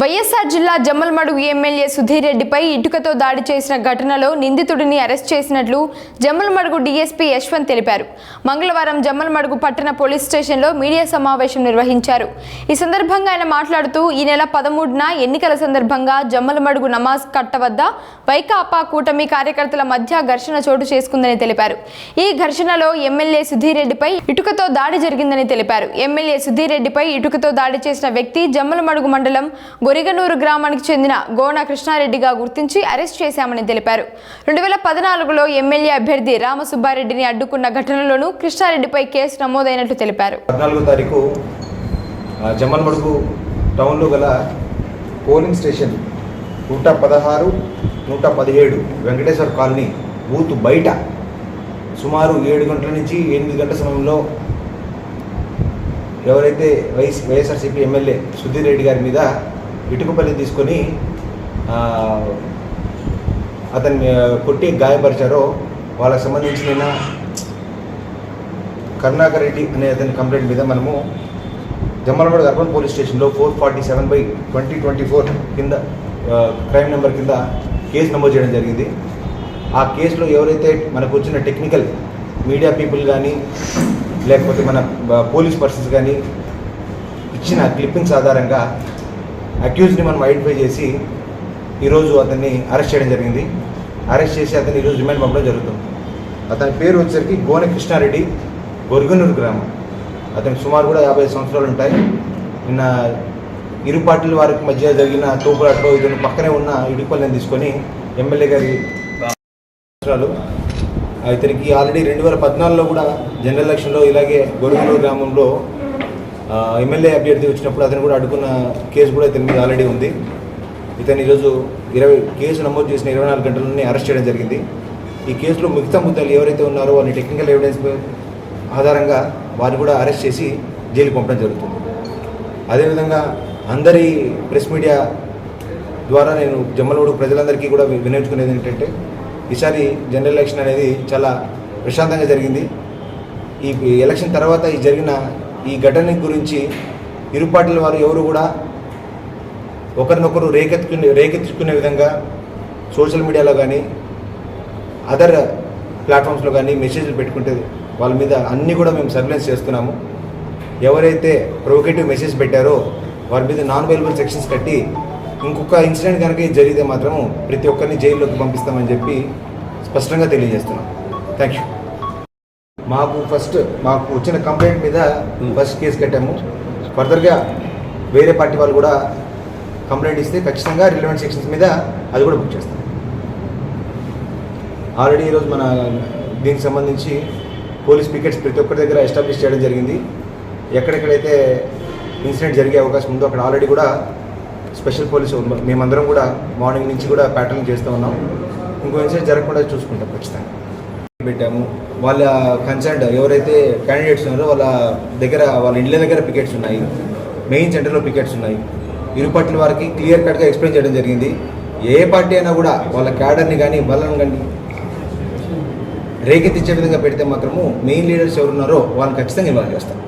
వైఎస్ఆర్ జిల్లా జమ్మలమడుగు ఎమ్మెల్యే సుధీర్ రెడ్డిపై ఇటుకతో దాడి చేసిన ఘటనలో నిందితుడిని అరెస్ట్ చేసినట్లు జమ్మలమడుగు డీఎస్పీ యశ్వంత్ తెలిపారు. మంగళవారం జమ్మలమడుగు పట్టణ పోలీస్ స్టేషన్లో మీడియా సమావేశం నిర్వహించారు. ఈ సందర్భంగా ఆయన మాట్లాడుతూ ఈ నెల పదమూడున ఎన్నికల సందర్భంగా జమ్మలమడుగు నమాజ్ కట్ట వద్ద వైకాపా కూటమి కార్యకర్తల మధ్య ఘర్షణ చోటు చేసుకుందని తెలిపారు. ఈ ఘర్షణలో ఎమ్మెల్యే సుధీర్ రెడ్డిపై ఇటుకతో దాడి జరిగిందని తెలిపారు. ఎమ్మెల్యే సుధీర్ రెడ్డిపై ఇటుకతో దాడి చేసిన వ్యక్తి జమ్మలమడుగు మండలం బొరిగనూరు గ్రామానికి చెందిన గోన కృష్ణారెడ్డిగా గుర్తించి అరెస్ట్ చేశామని తెలిపారు. రెండు వేల పద్నాలుగులో ఎమ్మెల్యే అభ్యర్థి రామసుబ్బారెడ్డిని అడ్డుకున్న ఘటనలోనూ కృష్ణారెడ్డిపై కేసు నమోదైనట్లు తెలిపారు. పద్నాలుగో తారీఖు జమ్మన్మడుగు టౌన్లో గల పోలింగ్ స్టేషన్ నూట పదహారు నూట పదిహేడు వెంకటేశ్వర కాలనీ బూత్ బయట సుమారు ఏడు గంటల నుంచి ఎనిమిది గంటల సమయంలో ఎవరైతే YS YSRCP MLA Sudheer Reddy గారి మీద ఇటుకపల్లి తీసుకొని అతన్ని కొట్టి గాయపరిచారో వాళ్ళకి సంబంధించిన కరుణాకర్ రెడ్డి అనే అతని కంప్లైంట్ మీద మనము జమ్మలమడు అర్బన్ పోలీస్ స్టేషన్లో four forty seven by twenty twenty four కింద క్రైమ్ నెంబర్ కింద కేసు నమోదు చేయడం జరిగింది. ఆ కేసులో ఎవరైతే మనకు వచ్చిన టెక్నికల్ మీడియా పీపుల్ కానీ లేకపోతే మన పోలీస్ పర్సన్స్ కానీ ఇచ్చిన క్లిప్పింగ్స్ ఆధారంగా అక్యూజ్ని మనం ఐడెంటిఫై చేసి ఈరోజు అతన్ని అరెస్ట్ చేయడం జరిగింది. అరెస్ట్ చేసి అతన్ని ఈరోజు రిమాండ్ పంపడం జరుగుతుంది. అతని పేరు వచ్చేసరికి గోన కృష్ణారెడ్డి గొరుగునూరు గ్రామం. అతనికి సుమారు కూడా యాభై సంవత్సరాలు ఉంటాయి. నిన్న ఇరు పార్టీల వారికి మధ్య జరిగిన తోపులాట్లో ఇతను పక్కనే ఉన్న ఇడుపల్లిని తీసుకొని ఎమ్మెల్యే గారి సంవత్సరాలు. ఇతనికి ఆల్రెడీ రెండు వేల పద్నాలుగులో కూడా జనరల్ ఎలక్షన్లో ఇలాగే గొరుగునూరు గ్రామంలో ఎమ్మెల్యే అభ్యర్థి వచ్చినప్పుడు అతను కూడా అడుగున్న కేసు కూడా ఇతని మీద ఆల్రెడీ ఉంది. ఇతను ఈరోజు ఇరవై కేసు నమోదు చేసిన ఇరవై నాలుగు గంటలనే అరెస్ట్ చేయడం జరిగింది. ఈ కేసులో మిగతా ముద్దాలు ఎవరైతే ఉన్నారో వాళ్ళని టెక్నికల్ ఎవిడెన్స్ ఆధారంగా వారిని కూడా అరెస్ట్ చేసి జైలుకి పంపడం జరుగుతుంది. అదేవిధంగా అందరి ప్రెస్ మీడియా ద్వారా నేను జమ్మలూడు ప్రజలందరికీ కూడా వినియోగించుకునేది ఏంటంటే ఈసారి జనరల్ ఎలక్షన్ అనేది చాలా ప్రశాంతంగా జరిగింది. ఈ ఈ ఎలక్షన్ తర్వాత ఈ జరిగిన ఈ ఘటన గురించి ఇరుపాటిల వారు ఎవరు కూడా ఒకరినొకరు రేకెత్తుకునే రేకెత్తుకునే విధంగా సోషల్ మీడియాలో కానీ అదర్ ప్లాట్ఫామ్స్లో కానీ మెసేజ్లు పెట్టుకుంటే వాళ్ళ మీద అన్నీ కూడా మేము సర్వేలెన్స్ చేస్తున్నాము. ఎవరైతే ప్రొవోకేటివ్ మెసేజ్ పెట్టారో వారి మీద నాన్ అవైలబుల్ సెక్షన్స్ కట్టి ఇంకొక ఇన్సిడెంట్ కనుక జరిగితే మాత్రం ప్రతి ఒక్కరిని జైల్లోకి పంపిస్తామని చెప్పి స్పష్టంగా తెలియజేస్తున్నాం. థ్యాంక్ యూ మాకు ఫస్ట్ మాకు వచ్చిన కంప్లైంట్ మీద ఫస్ట్ కేసు కట్టాము. ఫర్దర్గా వేరే పార్టీ వాళ్ళు కూడా కంప్లైంట్ ఇస్తే ఖచ్చితంగా రిలవెంట్ సెక్షన్స్ మీద అది కూడా బుక్ చేస్తాం. ఆల్రెడీ ఈరోజు మన దీనికి సంబంధించి పోలీస్ పికెట్స్ ప్రతి ఒక్కరి దగ్గర ఎస్టాబ్లిష్ చేయడం జరిగింది. ఎక్కడెక్కడైతే ఇన్సిడెంట్ జరిగే అవకాశం ఉందో అక్కడ ఆల్రెడీ కూడా స్పెషల్ పోలీసు మేమందరం కూడా మార్నింగ్ నుంచి కూడా ప్యాట్రలింగ్ చేస్తూ ఉన్నాం. ఇంకో ఇన్సిడెంట్ జరగకుండా చూసుకుంటాం ఖచ్చితంగా. పెట్టాము. వాళ్ళ కన్సర్న్ ఎవరైతే క్యాండిడేట్స్ ఉన్నారో వాళ్ళ దగ్గర వాళ్ళ ఇండ్ల దగ్గర పికెట్స్ ఉన్నాయి. మెయిన్ సెంటర్లో పికెట్స్ ఉన్నాయి. ఇరు పార్టీల వారికి క్లియర్ కట్గా ఎక్స్ప్లెయిన్ చేయడం జరిగింది. ఏ పార్టీ అయినా కూడా వాళ్ళ క్యాడర్ని కానీ వాళ్ళని కానీ రేకెత్తించే విధంగా పెడితే మాత్రము మెయిన్ లీడర్స్ ఎవరున్నారో వాళ్ళని ఖచ్చితంగా ఇన్వాల్వ్ చేస్తాం.